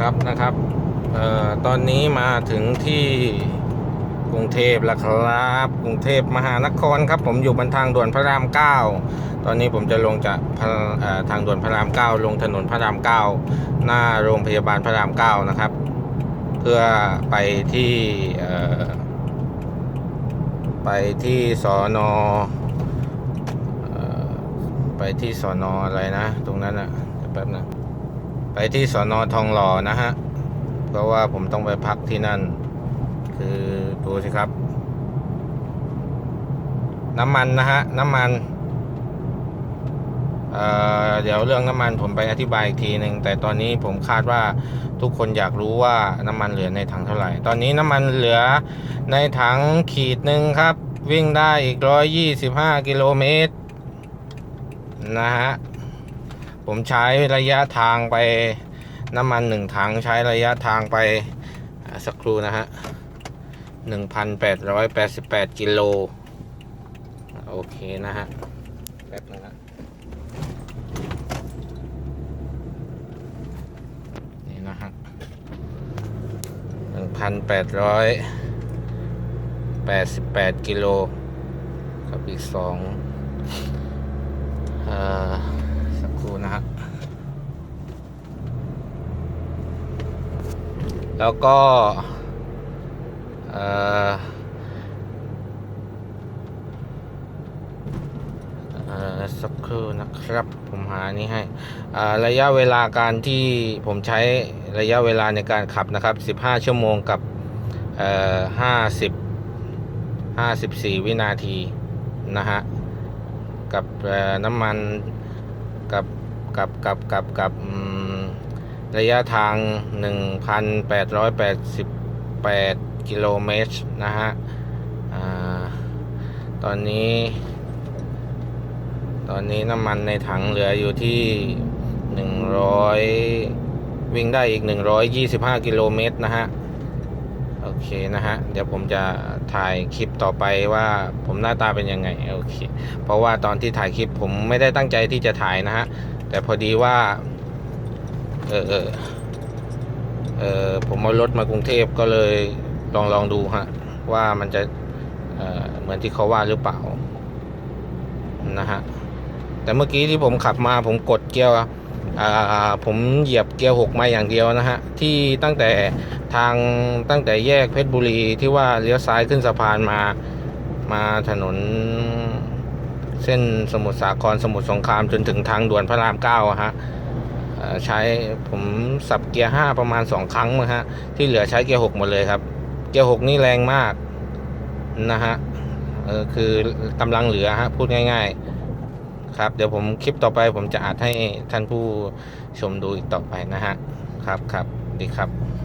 ครับนะครับออตอนนี้มาถึงที่กรุงเทพแล้วครับ กรุงเทพมหานครครับ ผมอยู่บนทางด่วนพระรามเก้าตอนนี้ผมจะลงจากทางด่วนพระรามเก้าลงถนนพระรามเก้าหน้าโรงพยาบาลพระรามเก้านะครับ เพื่อไปที่ไปที่สอนออไปที่สอนออะไรนะ ตรงนั้นอะแป๊บนะ ไปที่สอนอทองหล่อนะฮะ เพราะว่าผมต้องไปพักที่นั่น คือดูสิครับ น้ำมันนะฮะ น้ำมันเเดี๋ยวเรื่องน้ำมันผมไปอธิบายอีกทีหนึ่งแต่ตอนนี้ผมคาดว่าทุกคนอยากรู้ว่าน้ำมันเหลือในถังเท่าไหร่ ตอนนี้น้ำมันเหลือในถังขีดหนึ่งครับ วิ่งได้อีกร้อยยี่สิบห้ากิโลเมตรนะฮะ ผมใช้ระยะทางไปน้ำมันหนึ่งถังใช้ระยะทางไปสักครู่นะฮะหนึ่งพันแปดร้อยแปดสิบแปดกิโล โอเคนะฮะ แป๊บนึงฮะนี่นะฮะหนึ่งพันแปดร้อยแปดสิบแปดกิโล กับอีกสองเอ่อ นะฮะแล้วก็เอ่อเอ่อสักครู่นะครับ ผมหานี้ให้ระยะเวลาการที่ผมใช้ระยะเวลาในการขับนะครับ 15 ชั่วโมงกับ 50 54 วินาที นะฮะ กับน้ำมันกับ กับกับกับกับระยะทาง 1,888 กิโลเมตรนะฮะอตอนนี้ ตอนนี้น้ำมันในถังเหลืออยู่ที่ 100 วิ่งได้อีก 125 กิโลเมตรนะฮะ โอเคนะฮะ เดี๋ยวผมจะถ่ายคลิปต่อไปว่าผมหน้าตาเป็นยังไง โอเค เพราะว่าตอนที่ถ่ายคลิปผมไม่ได้ตั้งใจที่จะถ่ายนะฮะ แต่พอดีว่า เออเออเออผมเอารถมากรุงเทพก็เลยลองลองดูฮะ ว่ามันจะเออเหมือนที่เขาว่าหรือเปล่า นะฮะ แต่เมื่อกี้ที่ผมขับมาผมกดเกียร์อ่าผมเหยียบเกียร์หกมาอย่างเดียวนะฮะ ที่ตั้งแต่ทางตั้งแต่แยกเพชรบุรีที่ว่าเลี้ยวซ้ายขึ้นสะพานมามาถนน เส้นสมุทรสาครสมุทรสงครามจนถึงทางด่วนพระรามเก้าอะฮะใช้ผมสับเกียร์ห้าประมาณสองครั้งมั้งฮะที่เหลือใช้เกียร์หกหมดเลยครับ เกียร์หกนี่แรงมากนะฮะคือกำลังเหลือฮะพูดง่ายๆ ครับ เดี๋ยวผมคลิปต่อไปผมจะอัดให้ท่านผู้ชมดูอีกต่อไปนะฮะ ครับครับดีครับ